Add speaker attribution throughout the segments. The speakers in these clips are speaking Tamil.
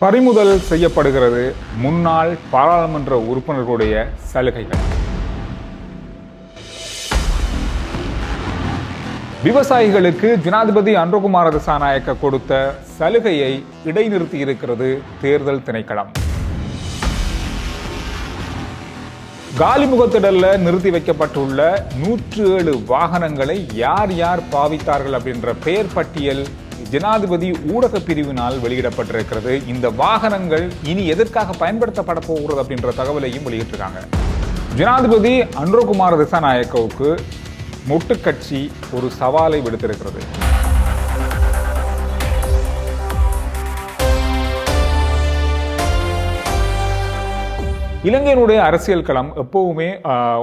Speaker 1: பறிமுதல் செய்யப்படுகிறது முன்னாள் பாராளுமன்ற உறுப்பினர்களுடைய சலுகைகள். விவசாயிகளுக்கு ஜனாதிபதி அன்றகுமார திசாநாயக்க கொடுத்த சலுகையை இடைநிறுத்தி இருக்கிறது தேர்தல் திணைக்களம். காலிமுகத்திடல்ல நிறுத்தி வைக்கப்பட்டுள்ள நூற்று ஏழு வாகனங்களை யார் யார் பாவித்தார்கள் அப்படின்ற பெயர் பட்டியல் ஜனாதிபதி ஊடக பிரிவினால் வெளியிடப்பட்டிருக்கிறது. இந்த வாகனங்கள் இனி எதற்காக பயன்படுத்தப்பட போகிறது அப்படின்ற தகவலையும் வெளியிட்டிருக்காங்க. ஜனாதிபதி அன்ரோகுமார் திசாநாயக்கவுக்கு மொட்டு கட்சி ஒரு சவாலை விடுத்திருக்கிறது. இலங்கையினுடைய அரசியல் களம் எப்போவுமே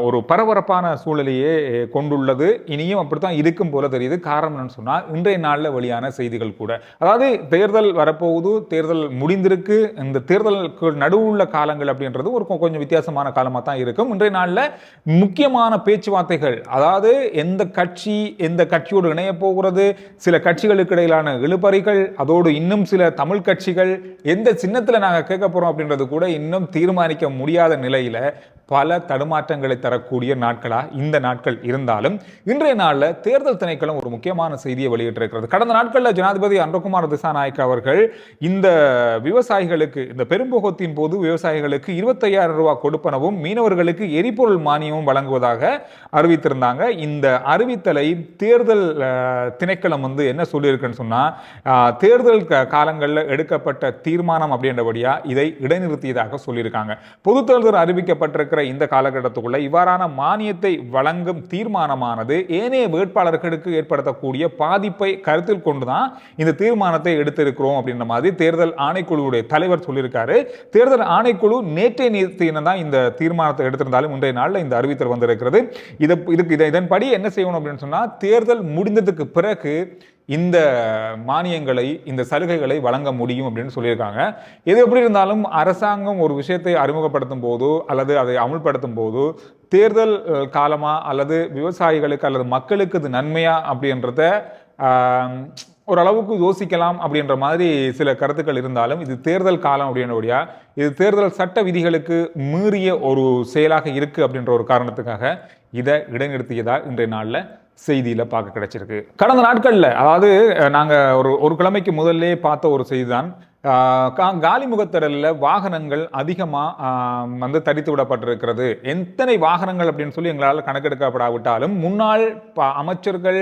Speaker 1: ஒரு பரபரப்பான சூழலையே கொண்டுள்ளது. இனியும் அப்படித்தான் இருக்கும் போல தெரியுது. காரணம் என்னன்னு சொன்னால் இன்றைய நாளில் வெளியான செய்திகள் கூட. அதாவது தேர்தல் வரப்போகுது தேர்தல் முடிந்திருக்கு. இந்த தேர்தலுக்கு நடுவுள்ள காலங்கள் அப்படின்றது ஒரு கொஞ்சம் வித்தியாசமான காலமாக தான் இருக்கும். இன்றைய நாளில் முக்கியமான பேச்சுவார்த்தைகள் அதாவது எந்த கட்சி எந்த கட்சியோடு இணைய போகிறது சில கட்சிகளுக்கு இடையிலான இழுபறிகள் அதோடு இன்னும் சில தமிழ் கட்சிகள் எந்த சின்னத்தில் நாங்கள் கேட்க போகிறோம் அப்படின்றது கூட இன்னும் தீர்மானிக்க முடியும் முடியாத நிலையில் பல தடுமாற்றங்களை தரக்கூடிய நாட்களாக இந்த நாட்கள் இருந்தாலும் இன்றைய நாளில் தேர்தல் திணைக்களம் ஒரு முக்கியமான செய்தியை வெளியிட்டிருக்கிறது. கடந்த நாட்களில் ஜனாதிபதி அன்றகுமார் திசாநாயக் அவர்கள் இந்த விவசாயிகளுக்கு இந்த பெரும்புகத்தின் போது விவசாயிகளுக்கு இருபத்தையாயிரம் ரூபாய் கொடுப்பனவும் மீனவர்களுக்கு எரிபொருள் மானியமும் வழங்குவதாக அறிவித்திருந்தாங்க. இந்த அறிவித்தலை தேர்தல் திணைக்களம் வந்து என்ன சொல்லியிருக்குன்னு சொன்னால் தேர்தல் க- காலங்களில் எடுக்கப்பட்ட தீர்மானம் அப்படின்றபடியாக இதை இடைநிறுத்தியதாக சொல்லியிருக்காங்க. பொது தேர்தல் இருக்கிற இந்த காலகட்டத்துக்குள்ள இவ்வாறான மானியத்தை வழங்கும் தீர்மானமானது ஏனைய வேட்பாளர்களுக்கு ஏற்படுத்தக்கூடிய பாதிப்பை கருத்தில் கொண்டுதான் இந்த தீர்மானத்தை எடுத்திருக்கிறோம் அப்படின்ற மாதிரி தேர்தல் ஆணைக்குழுவுடைய தலைவர் சொல்லியிருக்காரு. தேர்தல் ஆணைக்குழு நேற்றைய நேரத்தின தான் இந்த தீர்மானத்தை எடுத்திருந்தாலும் இன்றைய நாளில் இந்த அறிவித்தல் வந்திருக்கிறது. இதை இதுக்கு இதை இதன்படி என்ன செய்யணும் அப்படின்னு சொன்னால் தேர்தல் முடிந்ததுக்கு பிறகு இந்த மானியங்களை இந்த சலுகைகளை வழங்க முடியும் அப்படின்னு சொல்லியிருக்காங்க. எது எப்படி இருந்தாலும் அரசாங்கம் ஒரு விஷயத்தை அறிமுகப்படுத்தும் போதோ அல்லது அதை அமுல்படுத்தும் போதோ தேர்தல் காலமாக அல்லது விவசாயிகளுக்கு அல்லது மக்களுக்கு இது நன்மையா அப்படின்றத ஓரளவுக்கு யோசிக்கலாம் அப்படின்ற மாதிரி சில கருத்துக்கள் இருந்தாலும் இது தேர்தல் காலம் அப்படின்றபடியா இது தேர்தல் சட்ட விதிகளுக்கு மீறிய ஒரு செயலாக இருக்குது அப்படின்ற ஒரு காரணத்துக்காக இதை இடைநிறுத்தியதா இன்றைய நாளில் செய்தியில் பார்க்க கிடைச்சிருக்கு. கடந்த நாட்களில் அதாவது நாங்கள் ஒரு ஒரு கிழமைக்கு முதல்ல பார்த்த ஒரு செய்தி தான் காலிமுகத்திடலில் வாகனங்கள் அதிகமாக வந்து தடித்து விடப்பட்டிருக்கிறது. எத்தனை வாகனங்கள் அப்படின்னு சொல்லி எங்களால் கணக்கெடுக்கப்படாவிட்டாலும் முன்னாள் ப- அமைச்சர்கள்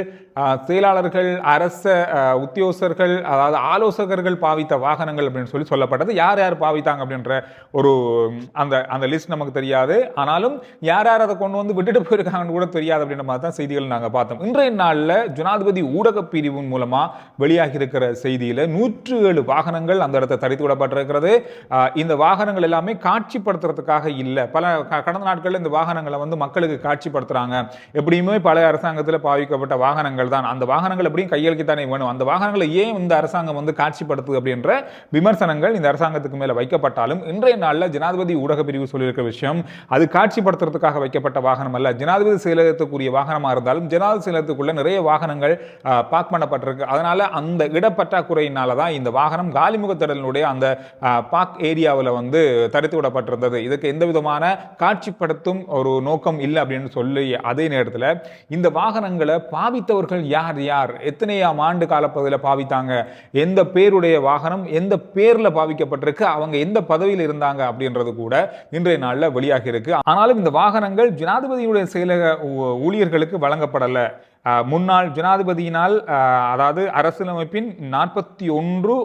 Speaker 1: செயலாளர்கள் அரச உத்தியோகர்கள் உத்தியோகஸ்தர்கள் அதாவது ஆலோசகர்கள் பாவித்த வாகனங்கள் அப்படின்னு சொல்லி சொல்லப்பட்டது. யார் யார் பாவித்தாங்க அப்படின்ற ஒரு அந்த அந்த லிஸ்ட் நமக்கு தெரியாது. ஆனாலும் யார் யார் அதை கொண்டு வந்து விட்டுட்டு போயிருக்காங்கன்னு கூட தெரியாது அப்படின்ற மாதிரி தான் செய்திகள் நாங்கள் பார்த்தோம். இன்றைய நாளில் ஜனாதிபதி ஊடகப் பிரிவின் மூலமாக வெளியாகி இருக்கிற நூற்று ஏழு வாகனங்கள் அந்த இடத்தை தடுத்து விடப்பட்டிருக்கிறது இந்த வாகனங்கள் எல்லாமே காட்சிப்படுத்துறதுக்காக இல்லை. பல கடந்த நாட்களில் இந்த வாகனங்களை வந்து மக்களுக்கு காட்சிப்படுத்துறாங்க. எப்படியுமே பழைய அரசாங்கத்தில் பாவிக்கப்பட்ட வாகனங்கள் தான். அந்த வாகனங்கள் எப்படியும் கையளிக்கத்தானே வேணும். அந்த வாகனங்களை ஏன் இந்த அரசாங்கம் வந்து காட்சிப்படுத்துது அப்படின்ற விமர்சனங்கள் இந்த அரசாங்கத்துக்கு மேல வைக்கப்பட்டாலும் இன்றைய நாளில் ஜனாதிபதி ஊடக பிரிவு சொல்லியிருக்கிற விஷயம் அது காட்சிப்படுத்துறதுக்காக வைக்கப்பட்ட வாகனம் அல்ல. ஜனாதிபதி செயலகத்துக்குரிய வாகனமாக இருந்தாலும் ஜனாதிபதி செயலகத்துக்குள்ள நிறைய வாகனங்கள் பார்க் பண்ணப்பட்டிருக்கு. அதனால அந்த இடப்பற்றாக்குறையினால தான் இந்த வாகனம் காலிமுகத்திடலினுடைய அந்த பாக் ஏரியாவில் வந்து தடுத்து விடப்பட்டிருந்தது. இதுக்கு எந்த விதமான காட்சிப்படுத்தும் ஒரு நோக்கம் இல்லை அப்படின்னு சொல்லி அதே நேரத்தில் இந்த வாகனங்களை பாவித்தவர்கள் யார் யார்? எத்தனையாம் ஆண்டு காலப்பகுதியில் பாவித்தாங்க? எந்த பேருடைய வாகனம் எந்த பேர்ல பாவிக்கப்பட்டிருக்கு? அவங்க எந்த பதவியில் இருந்தாங்க? அப்படின்றது கூட இன்றைய நாளில் வெளியாகி இருக்கு. ஆனாலும் இந்த வாகனங்கள் ஜனாதிபதியுடைய செயலக ஊ- ஊழியர்களுக்கு வழங்கப்படலை. முன்னாள் ஜனாதிபதியினால் அதாவது அரசியலமைப்பின் நாற்பத்தி ஒன்று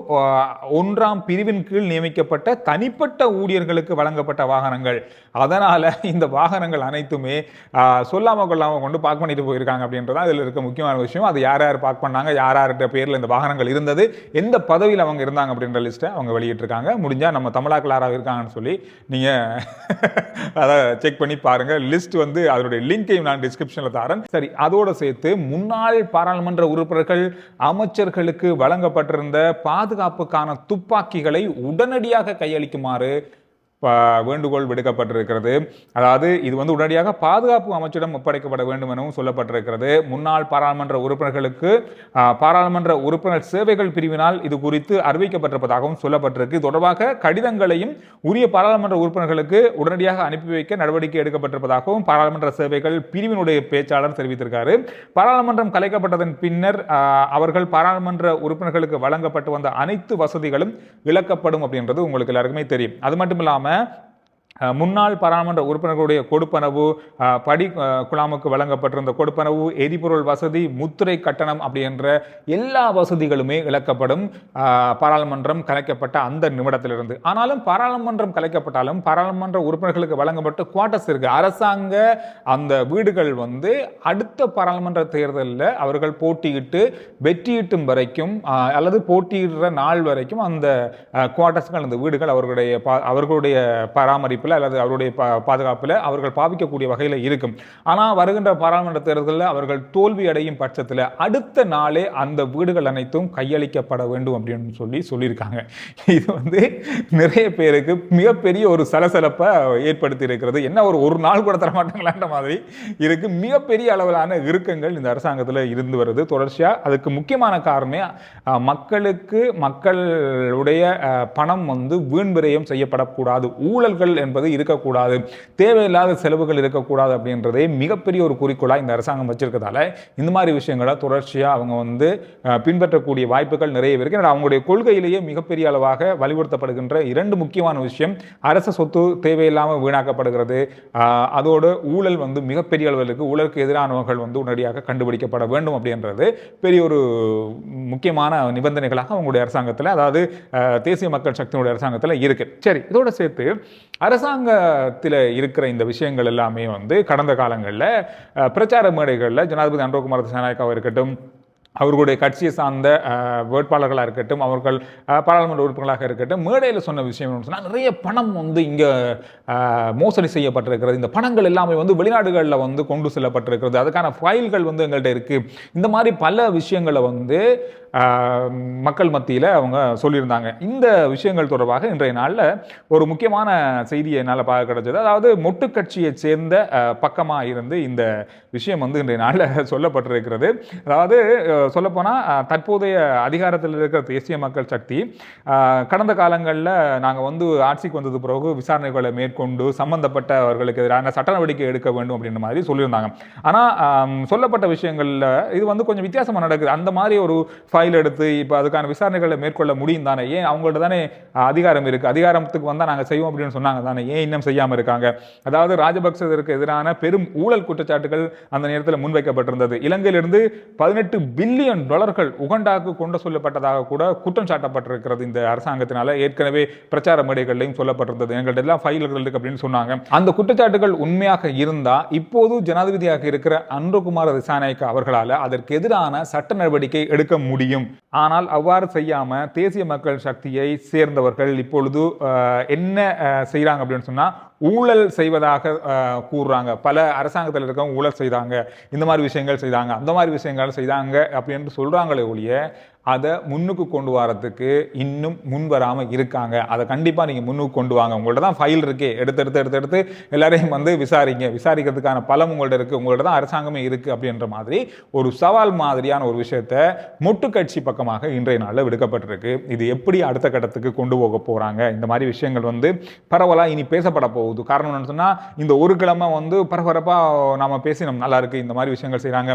Speaker 1: ஒன்றாம் பிரிவின் கீழ் நியமிக்கப்பட்ட தனிப்பட்ட ஊழியர்களுக்கு வழங்கப்பட்ட வாகனங்கள். அதனால் இந்த வாகனங்கள் அனைத்துமே சொல்லாமல் கொள்ளாமல் கொண்டு பார்க் பண்ணிட்டு போயிருக்காங்க அப்படின்றது அதில் இதில் இருக்க முக்கியமான விஷயம். அது யார் யார் பார்க் பண்ணாங்க யார் யார்கிட்ட பேரில் இந்த வாகனங்கள் இருந்தது எந்த பதவியில் அவங்க இருந்தாங்க அப்படின்ற லிஸ்ட்டை அவங்க வெளியிட்டிருக்காங்க. முடிஞ்சால் நம்ம தமிழாக்கள் யாராவது இருக்காங்கன்னு சொல்லி நீங்கள் அதை செக் பண்ணி பாருங்கள் லிஸ்ட் வந்து அதனுடைய லிங்க்கையும் நான் டிஸ்கிரிப்ஷனில் தரேன். சரி அதோடு சேர்த்து முன்னாள் பாராளுமன்ற உறுப்பினர்கள் அமைச்சர்களுக்கு வழங்கப்பட்டிருந்த பாதுகாப்புக்கான துப்பாக்கிகளை உடனடியாக கையளிக்குமாறு வேண்டுகோள் விடுக்கப்பட்டிருக்கிறது. அதாவது இது வந்து உடனடியாக பாதுகாப்பு அமைச்சிடம் ஒப்படைக்கப்பட வேண்டும் எனவும் சொல்லப்பட்டிருக்கிறது. முன்னாள் பாராளுமன்ற உறுப்பினர்களுக்கு பாராளுமன்ற உறுப்பினர் சேவைகள் பிரிவினால் இது குறித்து அறிவிக்கப்பட்டிருப்பதாகவும் சொல்லப்பட்டிருக்கு. தொடர்பாக கடிதங்களையும் உரிய பாராளுமன்ற உறுப்பினர்களுக்கு உடனடியாக அனுப்பி வைக்க நடவடிக்கை எடுக்கப்பட்டிருப்பதாகவும் பாராளுமன்ற சேவைகள் பிரிவினுடைய பேச்சாளர் தெரிவித்திருக்காரு. பாராளுமன்றம் கலைக்கப்பட்டதன் பின்னர் அவர்கள் பாராளுமன்ற உறுப்பினர்களுக்கு வழங்கப்பட்டு வந்த அனைத்து வசதிகளும் இழக்கப்படும் அப்படின்றது உங்களுக்கு எல்லாருக்குமே தெரியும். அது மட்டும் இல்லாமல் ¿ah? முன்னாள் பாராளுமன்ற உறுப்பினர்களுடைய கொடுப்பனவு படி குழாமுக்கு வழங்கப்பட்டிருந்த கொடுப்பனவு எரிபொருள் வசதி முத்திரை கட்டணம் அப்படின்ற எல்லா வசதிகளுமே இழக்கப்படும் பாராளுமன்றம் கலைக்கப்பட்ட அந்த நிமிடத்திலிருந்து. ஆனாலும் பாராளுமன்றம் கலைக்கப்பட்டாலும் பாராளுமன்ற உறுப்பினர்களுக்கு வழங்கப்பட்ட குவார்ட்டர்ஸ் இருக்கு. அரசாங்க அந்த வீடுகள் வந்து அடுத்த பாராளுமன்ற தேர்தலில் அவர்கள் போட்டியிட்டு வெற்றியிட்டும் வரைக்கும் அல்லது போட்டியிடுற நாள் வரைக்கும் அந்த குவார்ட்டர்ஸ்கள் அந்த வீடுகள் அவர்களுடைய அவர்களுடைய அவர்களுடைய பராமரிப்பில் அல்லது அவருடைய பா பாதுகாப்பில் அவர்கள் பாவிக்கக்கூடிய வகையில் இருக்கும். ஆனால் வருகின்ற பாராளுமன்ற தேர்தலில் அவர்கள் தோல்வி அடையும் பட்சத்தில் அடுத்த நாளே அந்த வீடுகள் அனைத்தும் கையளிக்கப்பட வேண்டும் அப்படின்னு சொல்லி சொல்லியிருக்காங்க. இது வந்து நிறைய பேருக்கு மிகப்பெரிய ஒரு சலசலப்பை ஏற்படுத்தி இருக்கிறது. என்ன ஒரு ஒரு நாள் கூட தரமாட்டாங்களான்ற மாதிரி இருக்கு. மிகப்பெரிய அளவிலான இறுக்கங்கள் இந்த அரசாங்கத்தில் இருந்து வருது. தொடர்ச்சியாக அதுக்கு முக்கியமான காரணமே மக்களுக்கு மக்களுடைய பணம் வந்து வீண் விரயம் செய்யப்படக்கூடாது. ஊழல்கள் என்பது என்பது இருக்கக்கூடாது. தேவையில்லாத செலவுகள் இருக்கக்கூடாது அப்படின்றதே மிகப்பெரிய ஒரு குறிக்கோளாக இந்த அரசாங்கம் வச்சிருக்கதால இந்த மாதிரி விஷயங்களை தொடர்ச்சியாக அவங்க வந்து பின்பற்றக்கூடிய வாய்ப்புகள் நிறைய இருக்கு. அவங்களுடைய கொள்கையிலேயே மிகப்பெரிய அளவாக வலியுறுத்தப்படுகின்ற இரண்டு முக்கியமான விஷயம் அரச சொத்து தேவையில்லாமல் வீணாக்கப்படுகிறது. அதோடு ஊழல் வந்து மிகப்பெரிய அளவில் இருக்குது ஊழலுக்கு எதிரானவர்கள் வந்து உடனடியாக கண்டுபிடிக்கப்பட வேண்டும் அப்படின்றது பெரிய ஒரு முக்கியமான நிபந்தனைகளாக அவங்களுடைய அரசாங்கத்தில் அதாவது தேசிய மக்கள் சக்தியினுடைய அரசாங்கத்தில் இருக்கு. சரி இதோட சேர்த்து அரசாங்கத்தில் இருக்கிற இந்த விஷயங்கள் எல்லாமே வந்து கடந்த காலங்களில் பிரச்சார மேடைகளில் ஜனாதிபதி அன்றோகுமார் திசாநாயக்காவாக இருக்கட்டும் அவர்களுடைய கட்சியை சார்ந்த வேட்பாளர்களாக இருக்கட்டும் அவர்கள் பாராளுமன்ற உறுப்பினர்களாக இருக்கட்டும் மேடையில் சொன்ன விஷயம் என்னன்னு சொன்னால் நிறைய பணம் வந்து இங்கே மோசடி செய்யப்பட்டிருக்கிறது. இந்த பணங்கள் எல்லாமே வந்து வெளிநாடுகளில் வந்து கொண்டு செல்லப்பட்டிருக்கிறது. அதுக்கான ஃபைல்கள் வந்து எங்கள்கிட்ட இருக்குது இந்த மாதிரி பல விஷயங்களை வந்து மக்கள் மத்தியில் அவங்க சொல்லியிருந்தாங்க. இந்த விஷயங்கள் தொடர்பாக இன்றைய நாளில் ஒரு முக்கியமான செய்தியை என்னால் பார்க்க கிடச்சது. அதாவது மொட்டு கட்சியை சேர்ந்த பக்கமாக இருந்து இந்த விஷயம் வந்து இன்றைய நாளில் சொல்லப்பட்டிருக்கிறது. அதாவது சொல்லப்போனால் தற்போதைய அதிகாரத்தில் இருக்கிற தேசிய மக்கள் சக்தி கடந்த காலங்களில் நாங்கள் வந்து ஆட்சிக்கு வந்தது பிறகு விசாரணைகளை மேற்கொண்டு சம்பந்தப்பட்டவர்களுக்கு எதிரான சட்ட நடவடிக்கை எடுக்க வேண்டும் அப்படின்ற மாதிரி சொல்லியிருந்தாங்க. ஆனால் சொல்லப்பட்ட விஷயங்களில் இது வந்து கொஞ்சம் வித்தியாசமாக நடக்குது. அந்த மாதிரி ஒரு ஃபைல் எடுத்து இப்போ அதுக்கான விசாரணைகளை மேற்கொள்ள முடியும் தானே? ஏன் அவங்கள்ட்ட தானே அதிகாரம் இருக்குது அதிகாரத்துக்கு வந்தால் நாங்கள் செய்வோம் அப்படின்னு சொன்னாங்க தானே? ஏன் இன்னும் செய்யாமல் இருக்காங்க? அதாவது ராஜபக்சதற்கு எதிரான பெரும் ஊழல் குற்றச்சாட்டுகள் அந்த நேரத்தில் முன்வைக்கப்பட்டிருந்தது. இலங்கையிலிருந்து பதினெட்டு பில்லியன் டாலர்கள் உகண்டாவுக்கு கொண்டு சொல்லப்பட்டதாக கூட குற்றம் சாட்டப்பட்டிருக்கிறது இந்த அரசாங்கத்தினால. ஏற்கனவே பிரச்சார மேடைகள்லையும் சொல்லப்பட்டிருந்தது. எங்கள்கிட்ட எல்லாம் ஃபைல்கள் இருக்கு அப்படின்னு சொன்னாங்க. அந்த குற்றச்சாட்டுகள் உண்மையாக இருந்தா இப்போது ஜனாதிபதியாக இருக்கிற அன்புகுமார் திசாநாயக்க அவர்களால் அதற்கு எதிரான சட்ட நடவடிக்கை எடுக்க முடியும். ஆனால் அவ்வாறு செய்யாம தேசிய மக்கள் சக்தியை சேர்ந்தவர்கள் இப்பொழுது என்ன செய்கிறாங்க அப்படின்னு சொன்னால் ஊழல் செய்வதாக கூறுறாங்க. பல அரசாங்கத்தில் இருக்கவங்க ஊழல் செய்தாங்க. இந்த மாதிரி விஷயங்கள் செய்தாங்க. அந்த மாதிரி விஷயங்கள் செய்தாங்க அப்படின்னு சொல்கிறாங்களே ஒழிய அதை முன்னுக்கு கொண்டு வரத்துக்கு இன்னும் முன் வராமல் இருக்காங்க. அதை கண்டிப்பாக நீங்கள் முன்னுக்கு கொண்டு வாங்க. உங்கள்ட்ட தான் ஃபைல் இருக்கே. எடுத்து எடுத்து எடுத்து எடுத்து எல்லாரையும் வந்து விசாரிங்க. விசாரிக்கிறதுக்கான பலம் உங்கள்ட்ட இருக்குது உங்கள்ட்ட தான் அரசாங்கமே இருக்குது அப்படின்ற மாதிரி ஒரு சவால் மாதிரியான ஒரு விஷயத்த மொட்டு கட்சி பக்கமாக இன்றைய நாளில் விடுக்கப்பட்டிருக்கு. இது எப்படி அடுத்த கட்டத்துக்கு கொண்டு போக போகிறாங்க இந்த மாதிரி விஷயங்கள் வந்து பரவலாக இனி பேசப்பட போகுது. காரணம் என்னன்னு சொன்னால் இந்த ஒரு கிழமை வந்து பரபரப்பாக நாம் பேசினோம். நல்லா இருக்கு. இந்த மாதிரி விஷயங்கள் செய்கிறாங்க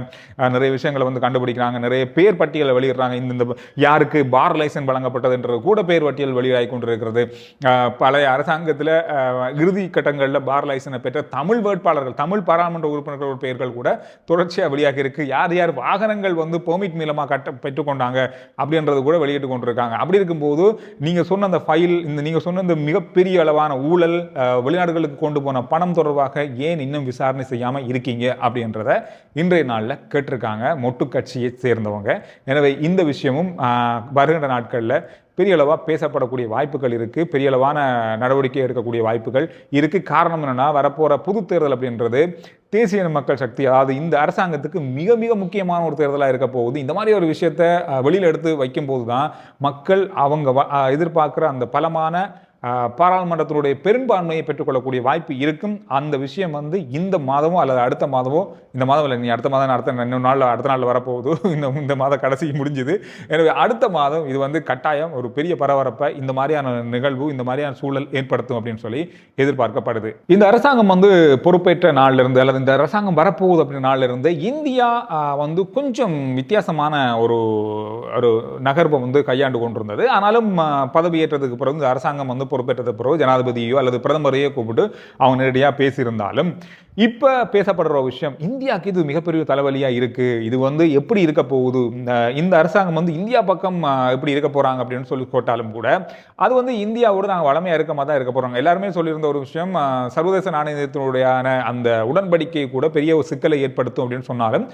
Speaker 1: நிறைய விஷயங்களை வந்து கண்டுபிடிக்கிறாங்க. நிறைய பேர் பட்டியலை வெளியிடுறாங்க. இந்த இந்த யாருக்கு பார் லைசன்ஸ் வழங்கப்பட்டதுன்றது கூட பெயர் பட்டியல் வெளியாகி கொண்டிருக்கிறது. பழைய அரசாங்கத்தில் இறுதி கட்டங்களில் பார் லைசனை பெற்ற தமிழ் வேட்பாளர்கள் தமிழ் பாராளுமன்ற உறுப்பினர்கள் பெயர்கள் கூட தொடர்ச்சியாக வெளியாக இருக்கு. யார் யார் வாகனங்கள் வந்து பெர்மிட் மூலமாக கட்ட பெற்றுக்கொண்டாங்க அப்படின்றது கூட வெளியிட்டு கொண்டிருக்காங்க. அப்படி இருக்கும்போது நீங்கள் சொன்ன அந்த ஃபைல் இந்த நீங்கள் சொன்ன இந்த மிகப்பெரிய அளவான ஊழல் வெளிநாடுகளுக்கு கொண்டு போன பணம் தொடர்பாக ஏன் இன்னும் விசாரணை செய்யாமல் இருக்கீங்க அப்படின்றத இன்றைய நாளில் கேட்டிருக்காங்க மொட்டு கட்சியை சேர்ந்தவங்க. எனவே இந்த விஷயம் விஷயமும் வருகின்ற நாட்களில் பெரிய அளவாக பேசப்படக்கூடிய வாய்ப்புகள் இருக்குது பெரிய அளவான நடவடிக்கை எடுக்கக்கூடிய வாய்ப்புகள் இருக்குது காரணம் என்னென்னா வரப்போகிற பொது தேர்தல் அப்படின்றது தேசிய மக்கள் சக்தி அதாவது இந்த அரசாங்கத்துக்கு மிக மிக முக்கியமான ஒரு தேர்தலாக இருக்க போகுது. இந்த மாதிரி ஒரு விஷயத்த வெளியில் எடுத்து வைக்கும்போது தான் மக்கள் அவங்க எதிர்பார்க்குற அந்த பலமான பாராளுமன்றத்தினுடைய பெரும்பான்மையை பெற்றுக்கொள்ளக்கூடிய வாய்ப்பு இருக்கும். அந்த விஷயம் வந்து இந்த மாதமோ அல்லது அடுத்த மாதமோ இந்த மாதம் இல்லை நீ அடுத்த மாதம் அடுத்த இன்னொரு நாள் அடுத்த நாள் வரப்போகுது இந்த இந்த மாத கடைசி முடிஞ்சுது. எனவே அடுத்த மாதம் இது வந்து கட்டாயம் ஒரு பெரிய பரபரப்பை இந்த மாதிரியான நிகழ்வு இந்த மாதிரியான சூழல் ஏற்படுத்தும் அப்படின்னு சொல்லி எதிர்பார்க்கப்படுது. இந்த அரசாங்கம் வந்து பொறுப்பேற்ற நாளிலிருந்து அல்லது இந்த அரசாங்கம் வரப்போகுது அப்படின்ற நாளிலிருந்து இந்தியா வந்து கொஞ்சம் வித்தியாசமான ஒரு ஒரு நகர்வை வந்து கையாண்டு கொண்டிருந்தது. ஆனாலும் பதவியேற்றதுக்கு பிறகு இந்த அரசாங்கம் வந்து பொறுப்பேற்றதுக்கு பிறகு ஜனாதிபதியோ அல்லது பிரதமரையோ கூப்பிட்டு அவங்க நேரடியாக பேசியிருந்தாலும் இப்போ பேசப்படுற ஒரு விஷயம் இந்தியாவுக்கு இது மிகப்பெரிய தலைவலியாக இருக்கு. இது வந்து எப்படி இருக்க போகுது? இந்த இந்த அரசாங்கம் வந்து இந்தியா பக்கம் எப்படி இருக்க போகிறாங்க அப்படின்னு சொல்லி போட்டாலும் கூட அது வந்து இந்தியாவோட நாங்கள் வளமையாக இருக்க மாதிரி தான் இருக்க போகிறாங்க எல்லாருமே சொல்லியிருந்த ஒரு விஷயம் சர்வதேச நாணயத்தினுடையான அந்த உடன்படிக்கை கூட பெரிய ஒரு சிக்கலை ஏற்படுத்தும் அப்படின்னு சொன்னாலும்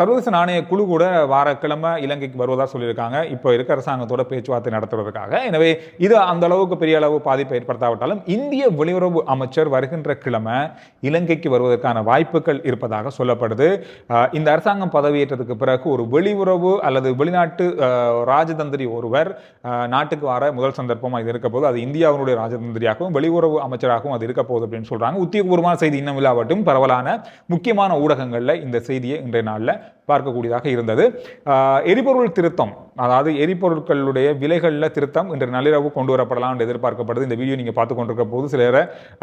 Speaker 1: சர்வதேச நாணய குழு கூட வாரக்கிழமை இலங்கைக்கு வருவதாக சொல்லியிருக்காங்க. இப்போ இருக்க அரசாங்கத்தோட பேச்சுவார்த்தை நடத்துறதுக்காக. எனவே இது அந்த அளவுக்கு பெரிய அளவு பாதிப்பை ஏற்படுத்தாவிட்டாலும் இந்திய வெளியுறவு அமைச்சர் வருகின்ற கிழமை இலங்கைக்கு வருவதற்கான வாய்ப்புகள் இருப்பதாக சொல்லப்படுது. இந்த அரசாங்கம் பதவியேற்றதுக்கு பிறகு ஒரு வெளியுறவு அல்லது வெளிநாட்டு ராஜதந்திரி ஒருவர் ஆஹ், நாட்டுக்கு வர முதல் சந்தர்ப்பமாக இது இருக்க போது அது இந்தியாவினுடைய ராஜதந்திரியாகவும் வெளியுறவு அமைச்சராகவும் அது இருக்க போகுது அப்படின்னு சொல்றாங்க. உத்தியோகபூர்வமான செய்தி இன்னும் இல்லாவட்டும் பரவலான முக்கியமான ஊடகங்களில் இந்த செய்தியை இன்றைய நாளில் பார்க்கக்கூடியதாக இருந்தது. ஆஹ், எரிபொருள் திருத்தம் அதாவது எரிபொருட்களுடைய விலைகளில் திருத்தம் இன்று நள்ளிரவு கொண்டு வரப்படலாம் என்று எதிர்பார்க்கப்படுது. இந்த வீடியோ நீங்கள் பார்த்து கொண்டிருக்க போது சில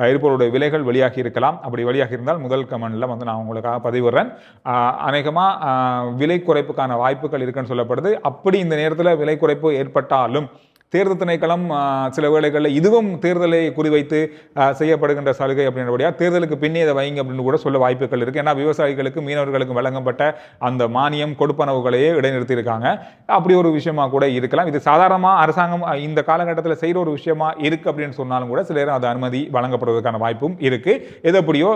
Speaker 1: எரிபொருளுடைய விலைகள் வெளியாகி இருக்கலாம். அப்படி வெளியாகி இருந்தால் முதல் கமெண்டில் வந்து நான் உங்களுக்காக பதிவிடுறேன். அநேகமாக விலை குறைப்புக்கான வாய்ப்புகள் இருக்குன்னு சொல்லப்படுது. அப்படி இந்த நேரத்தில் விலை குறைப்பு ஏற்பட்டாலும் தேர்தல் திணைக்களம் சில வேளைகளில் இதுவும் தேர்தலை குறிவைத்து செய்யப்படுகின்ற சலுகை அப்படின்றபடியா தேர்தலுக்கு பின்னே இதை வைங்க அப்படின்னு கூட சொல்ல வாய்ப்புகள் இருக்குது ஏன்னா விவசாயிகளுக்கு மீனவர்களுக்கு வழங்கப்பட்ட அந்த மானியம் கொடுப்பனவுகளையே இடைநிறுத்தியிருக்காங்க. அப்படி ஒரு விஷயமா கூட இருக்கலாம். இது சாதாரணமாக அரசாங்கம் இந்த காலகட்டத்தில் செய்கிற ஒரு விஷயமா இருக்குது அப்படின்னு சொன்னாலும் கூட சில நேரம் அது அனுமதி வழங்கப்படுவதற்கான வாய்ப்பும் இருக்குது எது எப்படியோ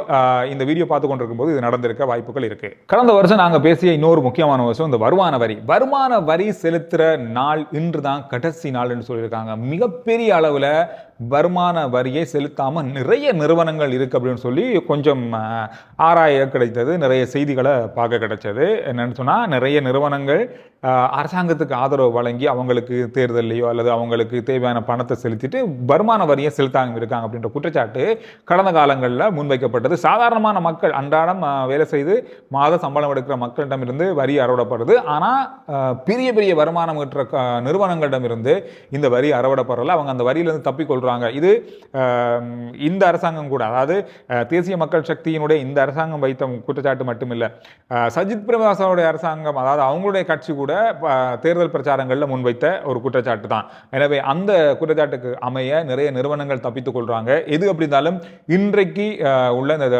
Speaker 1: இந்த வீடியோ பார்த்து கொண்டிருக்கும் போது இது நடந்திருக்க வாய்ப்புகள் இருக்குது கடந்த வருஷம் நாங்கள் பேசிய இன்னொரு முக்கியமான விஷயம் இந்த வருமான வரி. வருமான வரி செலுத்துகிற நாள் இன்று தான் கடைசி நாள்னு சொல்லியிருக்காங்க. மிகப்பெரிய அளவில் வருமான வரியை செலுத்தாமல் நிறைய நிறுவனங்கள் இருக்குது அப்படின்னு சொல்லி கொஞ்சம் ஆராய கிடைத்தது நிறைய செய்திகளை பார்க்க கிடைச்சது. என்னென்னு சொன்னால் நிறைய நிறுவனங்கள் அரசாங்கத்துக்கு ஆதரவு வழங்கி அவங்களுக்கு தேர்தலையோ அல்லது அவங்களுக்கு தேவையான பணத்தை செலுத்திட்டு வருமான வரியை செலுத்தாமல் இருக்காங்க அப்படின்ற குற்றச்சாட்டு கடந்த காலங்களில் முன்வைக்கப்பட்டது. சாதாரணமான மக்கள் அன்றாடம் வேலை செய்து மாத சம்பளம் எடுக்கிற மக்களிடமிருந்து வரி அறவிடப்படுது. ஆனால் பெரிய பெரிய வருமானம் ஈட்டுற க- நிறுவனங்களிடமிருந்து இந்த வரி அறவிடப்படுறல அவங்க அந்த வரியிலிருந்து சொல்கிறாங்க இது இந்த அரசாங்கம் கூட அதாவது தேசிய மக்கள் சக்தியினுடைய இந்த அரசாங்கம் வைத்த குற்றச்சாட்டு மட்டுமில்லை. சஜித் பிரேமதாசாவுடைய அரசாங்கம் அதாவது அவங்களுடைய கட்சி கூட தேர்தல் பிரச்சாரங்களில் முன்வைத்த ஒரு குற்றச்சாட்டு தான். எனவே அந்த குற்றச்சாட்டுக்கு அமைய நிறைய நிறுவனங்கள் தப்பித்துக் கொள்கிறாங்க எது அப்படி இருந்தாலும் இன்றைக்கு உள்ள இந்த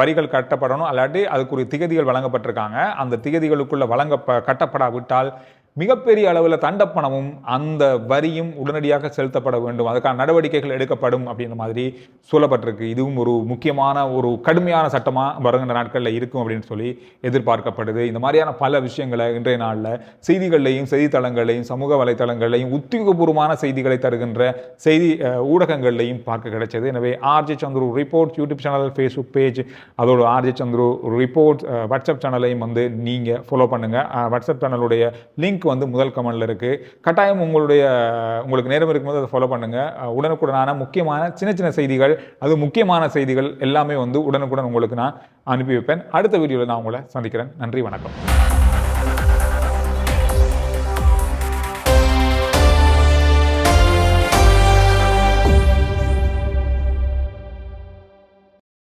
Speaker 1: வரிகள் கட்டப்படணும். அல்லாட்டி அதுக்குரிய திகதிகள் வழங்கப்பட்டிருக்காங்க. அந்த திகதிகளுக்குள்ள வழங்க கட்டப்படாவிட்டால் மிகப்பெரிய அளவில் தண்டப்பணமும் அந்த வரியும் உடனடியாக செலுத்தப்பட வேண்டும். அதுக்கான நடவடிக்கைகள் எடுக்கப்படும் அப்படின்ற மாதிரி சொல்லப்பட்டிருக்கு. இதுவும் ஒரு முக்கியமான ஒரு கடுமையான சட்டமாக வருகின்ற நாட்களில் இருக்கும் அப்படின்னு சொல்லி எதிர்பார்க்கப்படுது. இந்த மாதிரியான பல விஷயங்களை இன்றைய நாளில் செய்திகள்லையும் செய்தித்தளங்களையும் சமூக வலைத்தளங்களையும் உத்தியோகபூர்வமான செய்திகளை தருகின்ற செய்தி ஊடகங்கள்லையும் பார்க்க கிடைச்சது. எனவே RJ Chandru report YouTube channel Facebook page அதோட ஆர்ஜே சந்துரு ரிப்போர்ட் வாட்ஸ்அப் சேனலையும் வந்து நீங்கள் ஃபாலோ பண்ணுங்கள் வாட்ஸ்அப் சேனலுடைய லிங்க் லிங்க் வந்து முதல் கமெண்டில் இருக்குது கட்டாயம் உங்களுடைய உங்களுக்கு நேரம் இருக்கும்போது அதை ஃபாலோ பண்ணுங்கள் உடனுக்குடனான முக்கியமான சின்ன சின்ன செய்திகள் அது முக்கியமான செய்திகள் எல்லாமே வந்து உடனுக்குடன் உங்களுக்கு நான் அனுப்பி வைப்பேன். அடுத்த வீடியோவில் நான் உங்களை சந்திக்கிறேன். நன்றி வணக்கம்.